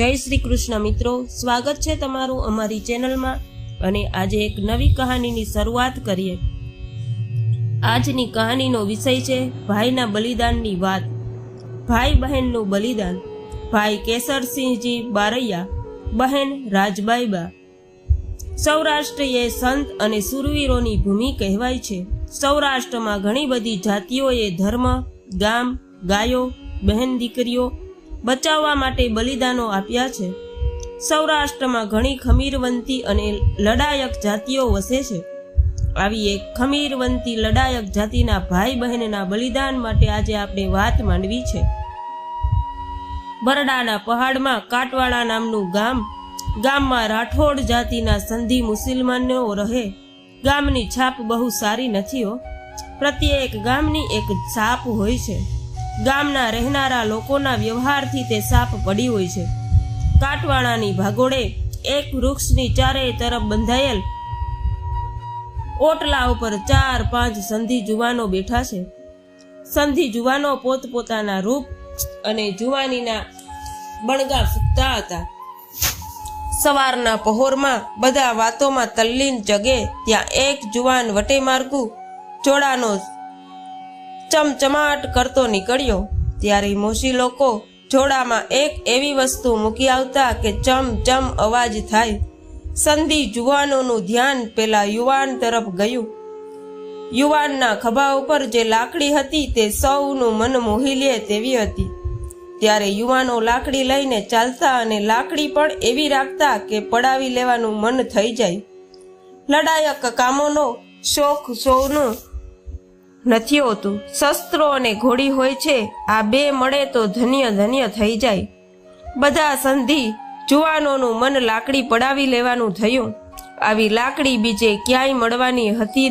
જય શ્રી કૃષ્ણ મિત્રો, સ્વાગત છે તમારું અમારી ચેનલમાં અને આજે એક નવી કહાનીની શરૂઆત કરીએ. આજની કહાનીનો વિષય છે ભાઈના બલિદાનની વાત. ભાઈ બહેનનું બલિદાન, ભાઈ કેસરસિંહજી બારૈયા, બહેન રાજબાઈબા સૌરાષ્ટ્ર એ સંત અને સુરવીરોની ભૂમિ કહેવાય છે. સૌરાષ્ટ્રમાં ઘણી બધી જાતિઓએ ધર્મ, ગામ, ગાયો, બહેન દીકરીઓ બચાવવા માટે બલિદાનો આપ્યા છે. સૌરાષ્ટ્રમાં ઘણી ખમીરવંતી અને લડાયક જાતિઓ વસે છે. આવી એક ખમીરવંતી લડાયક જાતિના ભાઈ બહેનના બલિદાન માટે આજે આપણે વાત માંડવી છે. બરડાના પહાડમાં કાટવાળા નામનું ગામ, ગામમાં રાઠોડ જાતિના સંધિ મુસલમાનો રહે. ગામની છાપ બહુ સારી નથી હો. પ્રત્યેક ગામની એક છાપ હોય છે. ગામના રહેનારા લોકોના વ્યવહારથી તે સાપ પડી હોય છે. કાટવાળાની ભાગોળે એક વૃક્ષની ચારેય તરફ બંધાયેલ ઓટલા ઉપર ચાર પાંચ સંધિ જુવાનો બેઠા છે. સંધિ જુવાનો પોતપોતાના રૂપ અને જુવાનીના બણગા ફૂંકતા હતા. સવારના પહોરમાં બધા વાતોમાં તલ્લીન જગે ત્યાં એક જુવાન વટે માર્ગું જોડાનો ચમચમાટ કરતો નીકળ્યો, ત્યારે મોશી લોકો જોડામાં એક એવી વસ્તુ મૂકી આવતા કે ચમ ચમ અવાજ થાય. સંધિ જુવાનોનું ધ્યાન પેલા યુવાન તરફ ગયું. યુવાનના ખભા ઉપર જે લાકડી હતી તે સૌનું મન મોહી લે તેવી હતી. ત્યારે યુવાનો લાકડી લઈને ચાલતા અને લાકડી પણ એવી રાખતા કે પડાવી લેવાનું મન થઈ જાય. લડાયક કામોનો શોખ સૌનું નથી હોતું. શસ્ત્રો અને ઘોડી હોય છે, આ બે મળે તો ધન્ય ધન્ય થઈ જાય. બધા સંધિ જુવાનોનું મન લાકડી પડાવી લેવાનું થયું. આવી લાકડી બીજે ક્યાંય મળવાની હતી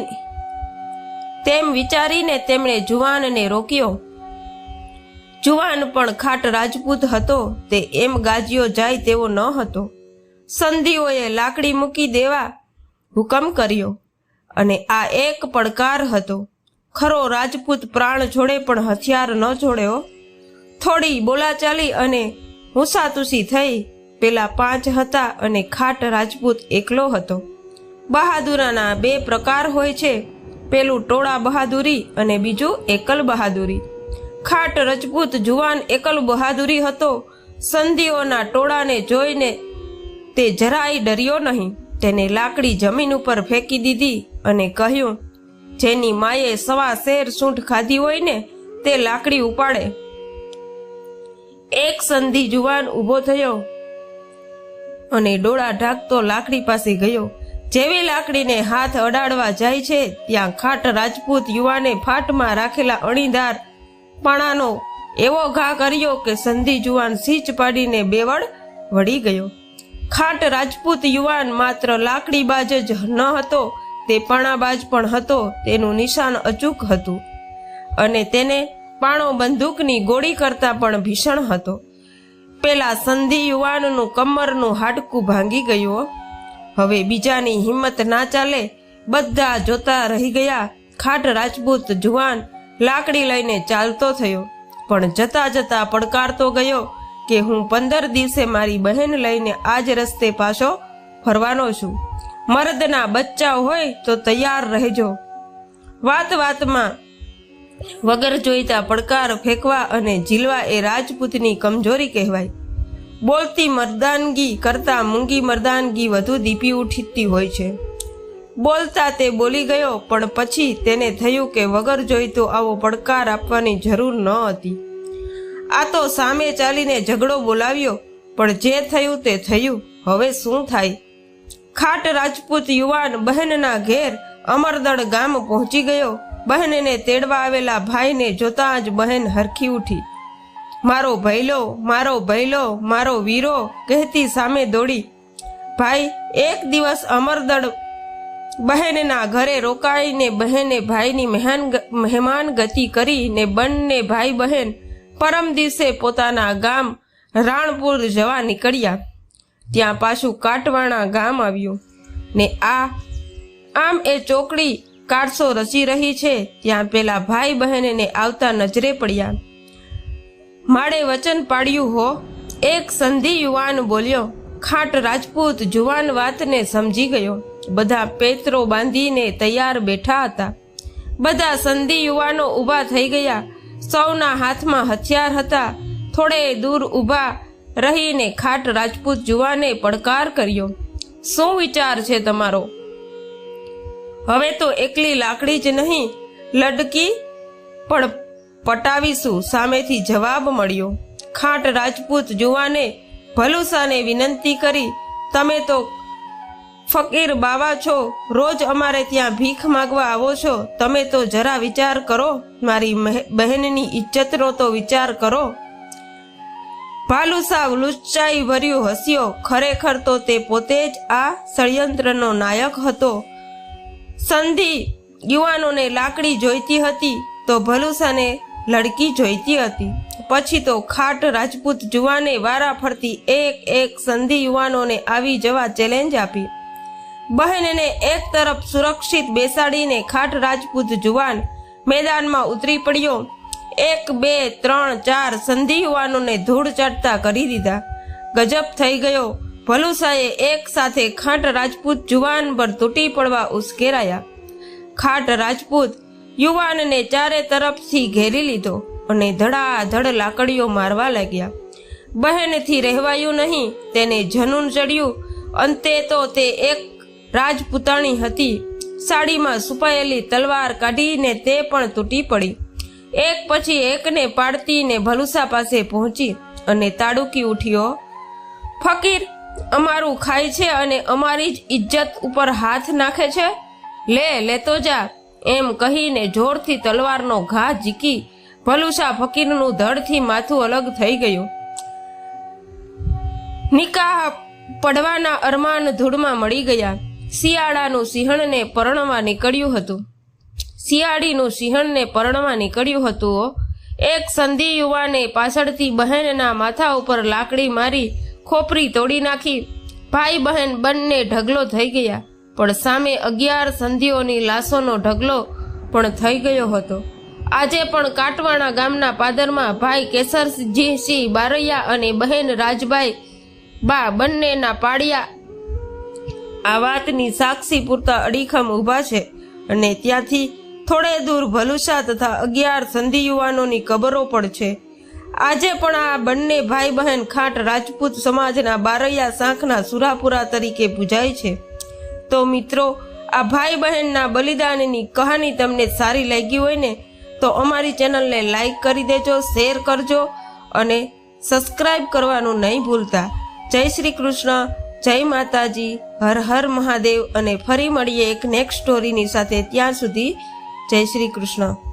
તેમ વિચારીને તેમણે જુવાનને રોક્યો. જુવાન પણ ખાટ રાજપૂત હતો, તે એમ ગાજ્યો જાય તેવો ન હતો. સંધિઓએ લાકડી મૂકી દેવા હુકમ કર્યો, અને આ એક પડકાર હતો. ખરો રાજપૂત પ્રાણ જોડે પણ હથિયાર ન જોડ્યો. થોડી બોલાચાલી અને હુસાતુસી થઈ. પેલા પાંચ હતા અને ખાટ રાજપૂત એકલો હતો. બહાદુરાના બે પ્રકાર હોય છે. પેલું ટોળા બહાદુરી અને બીજું એકલ બહાદુરી. ખાટ રજપૂત જુવાન એકલ બહાદુરી હતો. સંધિઓના ટોળાને જોઈને તે જરાય ડર્યો નહીં. તેને લાકડી જમીન ઉપર ફેંકી દીધી અને કહ્યું જેની માએ સવા શેર સૂંઠ ખાધી હોય ને, તે લાકડી ઉપાડે. એક સંધિ જુવાન ઊભો થયો અને ડોળા ઢાંકતો લાકડી પાસે ગયો. જેવી લાકડીને હાથ અડાડવા જાય છે, ત્યાં ખાટ રાજપૂત યુવાને ફાટમાં રાખેલા અણીદાર પાણાનો એવો ઘા કર્યો કે સંધિ જુવાન સીચ પાડીને બેવડ વળી ગયો. ખાટ રાજપૂત યુવાન માત્ર લાકડી બાજ જ ન હતો તે પાણાબાજ પણ હતો, તેનું નિશાન અચૂક હતું. અને તેને પાણો બંદૂકની ગોળી કરતા પણ ભીષણ હતો. પેલા સંધિ યુવાનનું કમરનું હાડકું ભાંગી ગયું. હવે બીજાની હિંમત ના ચાલે, બધા જોતા રહી ગયા. ખાટ રાજપૂત જુવાન લાકડી લઈને ચાલતો થયો. પણ જતા જતા પડકારતો ગયો કે હું પંદર દિવસે મારી બહેન લઈને આજ રસ્તે પાછો ફરવાનો છું. મર્દના બચ્ચા હોય તો તૈયાર રહેજો. વાત વાતમાં વગર જોઈતા પડકાર ફેંકવા અને ઝીલવા એ રાજપૂતની કમજોરી કહેવાય. બોલતી મર્દાનગી કરતા મૂંગી મર્દાનગી વધુ દીપી ઉઠતી હોય છે. બોલતા તે બોલી ગયો, પણ પછી તેને થયું કે વગર જોઈતો આવો પડકાર આપવાની જરૂર ન હતી. આ તો સામે ચાલીને ઝઘડો બોલાવ્યો, પણ જે થયું તે થયું, હવે શું થાય? ખાટ રાજપૂત યુવાન બહેનના ઘેર અમરદળ ગામ પહોંચી ગયો. બહેનને તેડવા આવેલા ભાઈને જોતા જ બહેન હરખી ઉઠી. મારો ભૈલો મારો ભૈલો, મારો વીરો, કહેતી સામે દોડી. ભાઈ, એક દિવસ અમરદળ બહેનના ઘરે રોકાઈને બહેને ભાઈની મહેન મહેમાન ગતિ કરીને બંને ભાઈ બહેન પરમ દિવસે પોતાના ગામ રાણપુર જવા નીકળ્યા. ત્યાં પાછું કાટવાણા ગામ આવ્યું. ને આ, આમ એ ચોકડી કારસો રચી રહી છે, ત્યાં પેલા ભાઈ બહેનને આવતા નજરે પડ્યા. માળે વચન પાડ્યું હો. એક સંધિ યુવાન બોલ્યો, ખાટ રાજપૂત જુવાન વાતને સમજી ગયો. બધા પેતરો બાંધીને તૈયાર બેઠા હતા. બધા સંધિ યુવાનો ઊભા થઈ ગયા. સૌના હાથમાં હથિયાર હતા. થોડે દૂર ઊભા રહીને ખાટ રાજપૂત જુવાને પડકાર કર્યો. શું વિચાર છે તમારો? હવે તો એકલી લાકડી જ નહીં, લડકી પણ પટાવીશું, સામેથી જવાબ મળ્યો. ખાટ રાજપૂત જુવાને ભલુસાને વિનંતી કરી, તમે તો ફકીર બાવા છો, રોજ અમારે ત્યાં ભીખ માગવા આવો છો, તમે તો જરા વિચાર કરો, મારી બહેનની ઇજ્જતનો તો વિચાર કરો. ભાલુ સાવ લુચ્ચાઈ ભર્યું હસ્યો. ખરેખર તો તે પોતે જ આ ષડયંત્રનો નાયક હતો. સંધિ યુવાનોને લાકડી જોઈતી હતી તો ભલુસાને લડકી જોઈતી હતી. પછી તો ખાટ રાજપૂત જુવાને વારા ફરતી એક એક સંધિ યુવાનોને આવી જવા ચેલેન્જ આપી. બહેનને એક તરફ સુરક્ષિત બેસાડીને ખાટ રાજપૂત જુવાન મેદાનમાં ઉતરી પડ્યો. એક, બે, ત્રણ, ચાર સંધિયુવાનોને ધૂળ ચડતા કરી દીધા. ગજબ થઈ ગયો. ભલુસાએ એક સાથે ખાટ રાજપૂત જુવાન પર તૂટી પડવા ઉશ્કેરાયા. ખાટ રાજપૂત યુવાનને ચારે તરફથી ઘેરી લીધો અને ધડાધડ લાકડીઓ મારવા લાગ્યા. બહેનથી રહેવાયું નહીં, તેને જનૂન ચડ્યું. અંતે તો તે એક રાજપૂતાણી હતી. સાડીમાં સુપાયેલી તલવાર કાઢીને તે પણ તૂટી પડી. એક પછી એકને પાડતીને ભલુસા પાસે પહોંચી અને તાડુકી ઉઠ્યો. ફકીર, અમારું ખાય છે અને અમારી જ ઇજ્જત ઉપર હાથ નાખે છે? લે લેતો જા. એમ કહીને જોરથી તલવારનો ઘા ઝીકી ભલુસા ફકીરનું ધડથી માથું અલગ થઈ ગયું. નિકાહ પડવાના અરમાન ધૂળમાં મળી ગયા. શિયાળાનું સિંહણને પરણવા નીકળ્યું હતું. શિયાળીનું સિંહણને પરણવા નીકળ્યું હતું. એક સંધિ યુવાને પાછળથી બહેનના માથા ઉપર લાકડી મારી ખોપરી તોડી નાખી. ભાઈ બહેન બંને ઢગલો થઈ ગયા, પણ સામે અગિયાર સંધિઓની લાશોનો ઢગલો પણ થઈ ગયો હતો. આજે પણ કાટવાણા ગામના પાદરમાં ભાઈ કેસરજીસિંહ બારૈયા અને બહેન રાજભાઈ બા બંનેના પાડિયા આ વાતની સાક્ષી પૂરતા અડીખમ ઊભા છે અને ત્યાંથી થોડે દૂર ભલુસા તથા અગિયાર સંધિ યુવાનોની કબરો પણ છે. આજે પણ આ બંને ભાઈ બહેન ખાટ રાજપૂત સમાજના બારૈયા શાંખના સુરાપુરા તરીકે પૂજાય છે. તો મિત્રો, આ ભાઈ બહેનના બલિદાનની કહાની તમને સારી લાગી હોય ને, તો અમારી ચેનલને લાઈક કરી દેજો, શેર કરજો અને સબસ્ક્રાઈબ કરવાનું નહીં ભૂલતા. જય શ્રી કૃષ્ણ, જય માતાજી, હર હર મહાદેવ અને ફરી મળીએ એક નેક્સ્ટ સ્ટોરીની સાથે. ત્યાં સુધી જય શ્રી કૃષ્ણ.